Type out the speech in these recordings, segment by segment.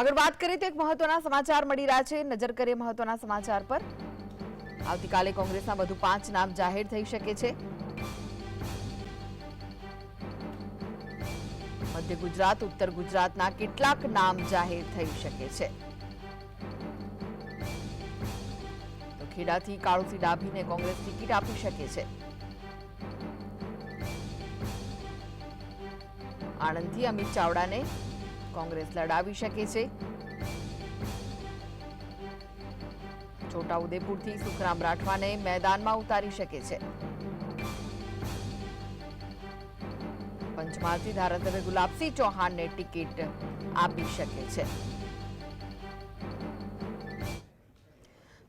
આગળ વાત કરીએ તો એક મહત્વના સમાચાર મળી રહ્યા છે. નજર કરીએ મહત્વના સમાચાર પર. આવતીકાલે કોંગ્રેસના વધુ પાંચ નામ જાહેર થઈ શકે છે. મધ્ય ગુજરાત, ઉત્તર ગુજરાતના કેટલાક નામ જાહેર થઈ શકે છે. ખેડાથી કાળુસી ડાભીને કોંગ્રેસ ટિકિટ આપી શકે છે. આણંદથી અમિત ચાવડાને કોંગ્રેસ લડાવી શકે છે. છોટાઉદેપુરથી સુખરામ રાઠવાને મેદાનમાં ઉતારી શકે છે. પંચમહાલથી ધારાસભ્ય ગુલાબસિંહ ચૌહાણને ટિકિટ આપી શકે છે.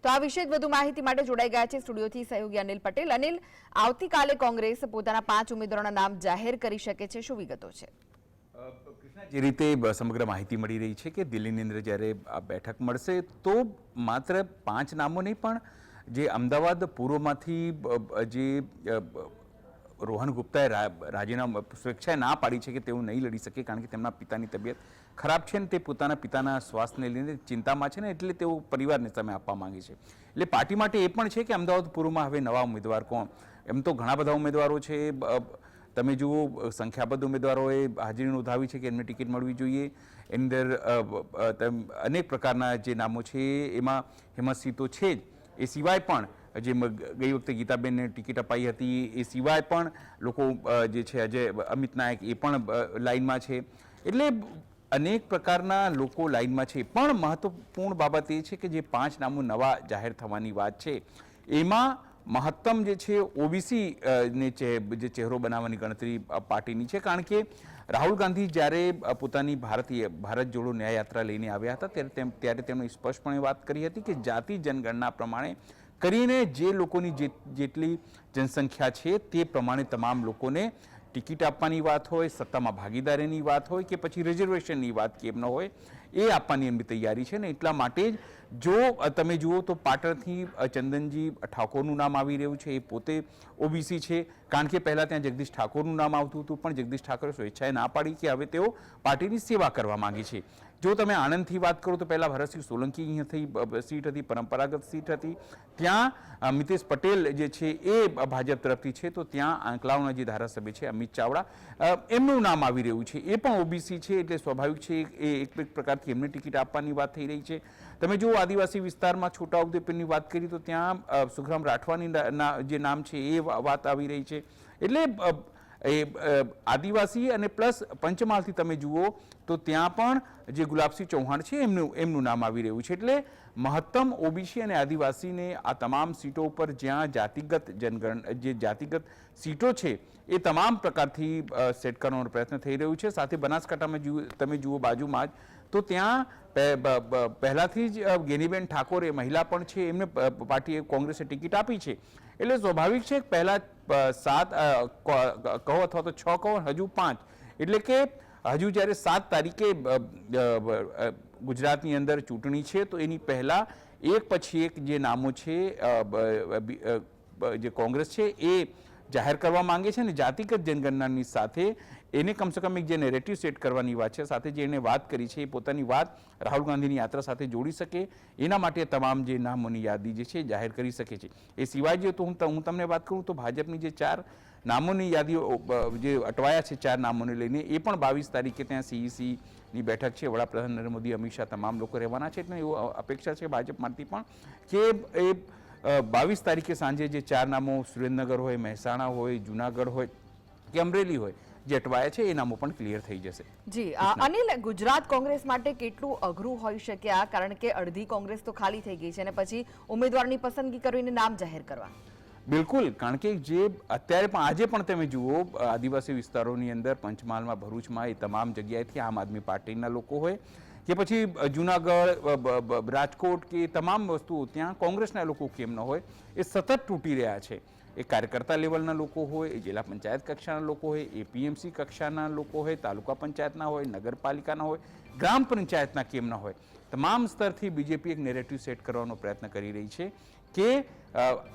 તો આ વિશે વધુ માહિતી માટે જોડાઈ ગયા છે સ્ટુડિયોથી સહયોગી અનિલ પટેલ. અનિલ, આવતીકાલે કોંગ્રેસ પોતાના પાંચ ઉમેદવારોના નામ જાહેર કરી શકે છે. શું વિગતો છે? જે રીતે સમગ્ર માહિતી મળી રહી છે કે દિલ્હીની અંદર જ્યારે આ બેઠક મળશે, તો માત્ર પાંચ નામો નહીં, પણ જે અમદાવાદ પૂર્વમાંથી જે રોહન ગુપ્તાએ રાજીનામું સ્વેચ્છાએ ના પાડી છે કે તેઓ નહીં લડી શકે કારણ કે તેમના પિતાની તબિયત ખરાબ છે ને તે પોતાના પિતાના સ્વાસ્થ્યને લઈને ચિંતામાં છે ને એટલે તેઓ પરિવારને સામે આપવા માંગે છે. એટલે પાર્ટી માટે એ પણ છે કે અમદાવાદ પૂર્વમાં હવે નવા ઉમેદવાર કોણ? એમ તો ઘણા બધા ઉમેદવારો છે તમે જુઓ અ, સંખ્યાબદ્ધ ઉમેદવારોએ હાજરી નોંધાવી છે કે એમને ટિકિટ મળવી જોઈએ. એની અંદર અનેક પ્રકારના જે નામો છે એમાં હિંમતસિંહ તો છે જ. એ સિવાય પણ જે ગઈ વખતે ગીતાબેનને ટિકિટ અપાઈ હતી એ સિવાય પણ લોકો જે છે અજય અમિત નાયક એ પણ લાઇનમાં છે. એટલે અનેક પ્રકારના લોકો લાઇનમાં છે. પણ મહત્વપૂર્ણ બાબત એ છે કે જે પાંચ નામો નવા જાહેર થવાની વાત છે. એમાં મહત્તમ જે છે, ઓબીસી ને જે ચહેરો બનાવવાની ગણતરી પાર્ટીની છે. કારણ કે રાહુલ ગાંધી જ્યારે પોતાની ભારતીય, ભારત જોડો ન્યાય યાત્રા લઈને આવ્યા હતા, ત્યારે ત્યારે તેમણે સ્પષ્ટપણે વાત કરી હતી કે જાતિ જનગણના પ્રમાણે કરીને જે લોકોની જેટલી જનસંખ્યા છે, તે પ્રમાણે તમામ લોકોને ટિકિટ આપવાની વાત હોય, સત્તામાં ભાગીદારીની વાત હોય કે પછી રિઝર્વેશનની વાત કેમ ન હોય એ આપવાની એમની તૈયારી છે ને એટલા માટે જ જો તમે જુઓ તો પાટણથી ચંદનજી ઠાકોરનું નામ આવી રહ્યું છે, એ પોતે ઓબીસી છે. કારણ કે પહેલાં ત્યાં જગદીશ ઠાકોરનું નામ આવતું હતું, પણ જગદીશ ઠાકોરે સ્વેચ્છાએ ના પાડી કે હવે તેઓ પાર્ટીની સેવા કરવા માંગે છે. જો તમે આણંદથી વાત કરો તો પહેલાં ભરતસિંહ સોલંકી અહીંયાથી સીટ હતી, પરંપરાગત સીટ હતી. ત્યાં મિતેશ પટેલ જે છે એ ભાજપ તરફથી છે. તો ત્યાં આંકલાવના જે ધારાસભ્ય છે, અમિત ચાવડા એમનું નામ આવી રહ્યું છે. એ પણ ઓબીસી છે, એટલે સ્વાભાવિક છે, એ એક એક પ્રકારથી એમને ટિકિટ આપવાની વાત થઈ રહી છે. તમે જુઓ આદિવાસી વિસ્તારમાં છોટાઉદેપુરની વાત કરી તો ત્યાં સુખરામ રાઠવાની જે નામ છે એ વાત આવી રહી છે. એટલે એ આદિવાસી અને પ્લસ પંચમહાલથી તમે જુઓ તો ત્યાં પણ જે ગુલાબસિંહ ચૌહાણ છે એમનું એમનું નામ આવી રહ્યું છે. એટલે મહત્તમ ઓબીસી અને આદિવાસીને આ તમામ સીટો ઉપર જ્યાં જાતિગત જનગણ, જે જાતિગત સીટો છે એ તમામ પ્રકારથી સેટ કરવાનો પ્રયત્ન થઈ રહ્યું છે. સાથે બનાસકાંઠામાં જુઓ, તમે જુઓ બાજુમાં જ તો ત્યાં પહેલાથી જ ગેનીબેન ઠાકોર એ મહિલા પણ છે, એમને પાર્ટીએ કોંગ્રેસે ટિકિટ આપી છે. એટલે સ્વાભાવિક છે પહેલાં સાત કહો અથવા તો છ કહો, હજુ પાંચ. એટલે કે હજુ જ્યારે સાત તારીખે ગુજરાતની અંદર ચૂંટણી છે, તો એની પહેલાં એક પછી એક જે નામો છે જે કોંગ્રેસ છે, એ જાહેર કરવા માંગે છે અને જાતિગત જનગણનાની સાથે એને કમસે કમ એક જે નેરેટિવ સેટ કરવાની વાત છે, સાથે જે એને વાત કરી છે, એ પોતાની વાત રાહુલ ગાંધીની યાત્રા સાથે જોડી શકે. એના માટે તમામ જે નામોની યાદી જે છે જાહેર કરી શકે છે. એ સિવાય જે તો હું હું તમને વાત કરું તો ભાજપની જે ચાર નામોની યાદીઓ જે અટવાયા છે ચાર નામોને લઈને, એ પણ બાવીસ તારીખે ત્યાં સીઈસી ની બેઠક છે. વડાપ્રધાન નરેન્દ્ર મોદી, અમિત શાહ તમામ લોકો રહેવાના છે. એટલે એવું અપેક્ષા છે ભાજપમાંથી પણ કે એ બાવીસ તારીખે સાંજે જે ચાર નામો સુરેન્દ્રનગર હોય, મહેસાણા હોય, જુનાગઢ હોય, કે અમરેલી હોય જે અટવાયા છે એ નામો પણ ક્લિયર થઈ જશે. જી અનિલ ગુજરાત કોંગ્રેસ માટે કેટલું અઘરું હોઈ શકે આ? કારણ કે અડધી કોંગ્રેસ તો ખાલી થઈ ગઈ છે અને પછી ઉમેદવારની પસંદગી કરીને નામ જાહેર કરવા. બિલકુલ કારણ કે જે અત્યારે પણ આજે પણ તમે જુઓ આદિવાસી વિસ્તારોની અંદર પંચમહાલમાં ભરૂચમાં એ તમામ જગ્યાએથી આમ આદમી પાર્ટીના લોકો હોય. કે પછી જુનાગઢ રાજકોટ કે તમામ વસ્તુઓ ત્યાં કોંગ્રેસના લોકો કેમ ન હોય, એ સતત તૂટી રહ્યા છે. એ કાર્યકર્તા લેવલના લોકો હોય, એ જિલ્લા પંચાયત કક્ષાના લોકો હોય એપીએમસી કક્ષાના લોકો હોય, તાલુકા પંચાયતના હોય, નગરપાલિકાના હોય, ગ્રામ પંચાયતના કેમ ન હોય. તમામ સ્તરથી બીજેપી એક નેરેટિવ સેટ કરવાનો પ્રયત્ન કરી રહી છે કે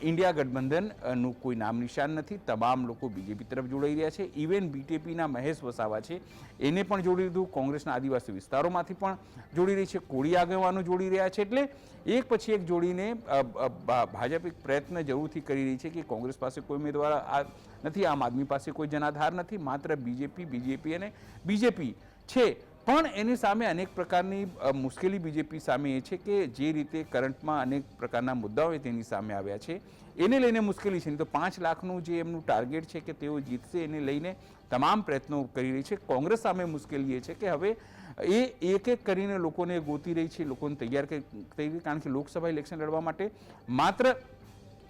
ઇન્ડિયા ગઠબંધનનું કોઈ નામ નિશાન નથી. તમામ લોકો બીજેપી તરફ જોડાઈ રહ્યા છે. ઇવન બીટેપીના મહેશ વસાવા છે, એને પણ જોડી દીધું. કોંગ્રેસના આદિવાસી વિસ્તારોમાંથી પણ જોડી રહી છે. કોળી આગેવાનો જોડી રહ્યા છે. એટલે એક પછી એક જોડીને ભાજપ એક પ્રયત્ન જરૂરથી કરી રહી છે કે કોંગ્રેસ પાસે કોઈ ઉમેદવાર આ નથી, આમ આદમી પાસે કોઈ જનાધાર નથી. માત્ર બીજેપી બીજેપી અને બીજેપી છે. પણ એની સામે અનેક પ્રકારની મુશ્કેલી બીજેપી સામે એ છે કે જે રીતે કરંટમાં અનેક પ્રકારના મુદ્દાઓ તેની સામે આવ્યા છે. એને લઈને મુશ્કેલી છે. તો પાંચ લાખનું જે એમનું ટાર્ગેટ છે કે તેઓ જીતશે એને લઈને તમામ પ્રયત્નો કરી રહી છે. કોંગ્રેસ સામે મુશ્કેલી એ છે કે હવે એ એક એક કરીને લોકોને ગોતી રહી છે, લોકોને તૈયાર કરી રહી કારણ કે લોકસભા ઇલેક્શન લડવા માટે માત્ર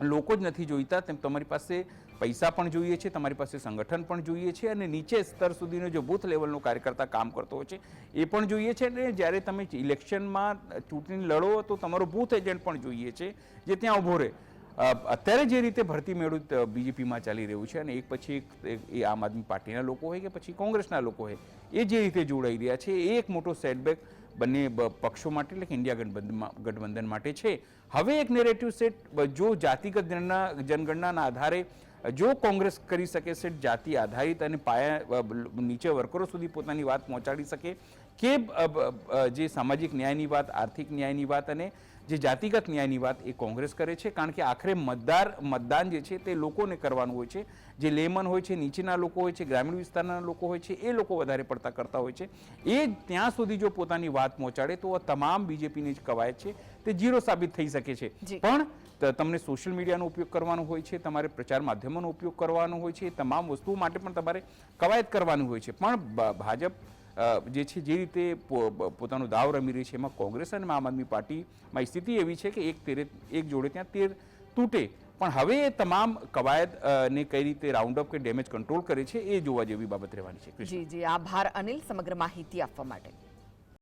લોકો જ નથી જોઈતા. તેમ તમારી પાસે પૈસા પણ જોઈએ છે, તમારી પાસે સંગઠન પણ જોઈએ છે અને નીચે સ્તર સુધીનો જો બૂથ લેવલનો કાર્યકર્તા કામ કરતો હોય છે, એ પણ જોઈએ છે. અને જ્યારે તમે ઇલેક્શનમાં ચૂંટણી લડો, તો તમારો બૂથ એજન્ટ પણ જોઈએ છે, જે ત્યાં ઊભો રહે. અત્યારે જે રીતે ભરતી મેળું બીજેપીમાં ચાલી રહ્યું છે અને એક પછી એક એ આમ આદમી પાર્ટીના લોકો હોય કે પછી કોંગ્રેસના લોકો હોય, એ જે રીતે જોડાઈ રહ્યા છે, એ એક મોટો સેટબેક બંને પક્ષો માટે એટલે કે ઇન્ડિયા ગઠબંધનમાં ગઠબંધન માટે છે. હવે એક નેરેટિવ સેટ જો જાતિગત જનના, જનગણનાના આધારે જો કોંગ્રેસ કરી શકે છે જાતિ આધારિત અને પાયા નીચે વર્કરો સુધી પોતાની વાત પહોંચાડી શકે, કે જે સામાજિક ન્યાયની વાત, આર્થિક ન્યાયની વાત અને જે જાતિગત ન્યાયની વાત એ કોંગ્રેસ કરે છે કારણ કે આખરે મતદાર મતદાન જે છે તે લોકોને કરવાનું હોય છે. જે લેમન હોય છે નીચેના લોકો હોય છે ગ્રામીણ વિસ્તારના લોકો હોય છે એ લોકો વધારે પડતા કરતા હોય છે. એ ત્યાં સુધી જો પોતાની વાત પહોંચાડે તો આ તમામ બીજેપીની જ કવાયત છે. તે જીરો સાબિત થઈ શકે છે. પણ તમને સોશિયલ મીડિયાનો ઉપયોગ કરવાનો હોય છે તમારે પ્રચાર માધ્યમોનો ઉપયોગ કરવાનો હોય છે તમામ વસ્તુઓ માટે પણ તમારે કવાયત કરવાનું હોય છે. પણ ભાજપ જે છે, જે રીતે પોતાનો દાવ રમી રહી છે, એમાં કોંગ્રેસ અને આમ આદમી પાર્ટીમાં સ્થિતિ એવી છે કે એક તેરે, એક જોડે ત્યાં તેર તૂટે. પણ હવે એ તમામ કવાયત ને કઈ રીતે રાઉન્ડ અપ કે ડેમેજ કંટ્રોલ કરે છે, એ જોવા જેવી બાબત રહેવાની છે. જી જી. આભાર અનિલ, સમગ્ર માહિતી આપવા માટે.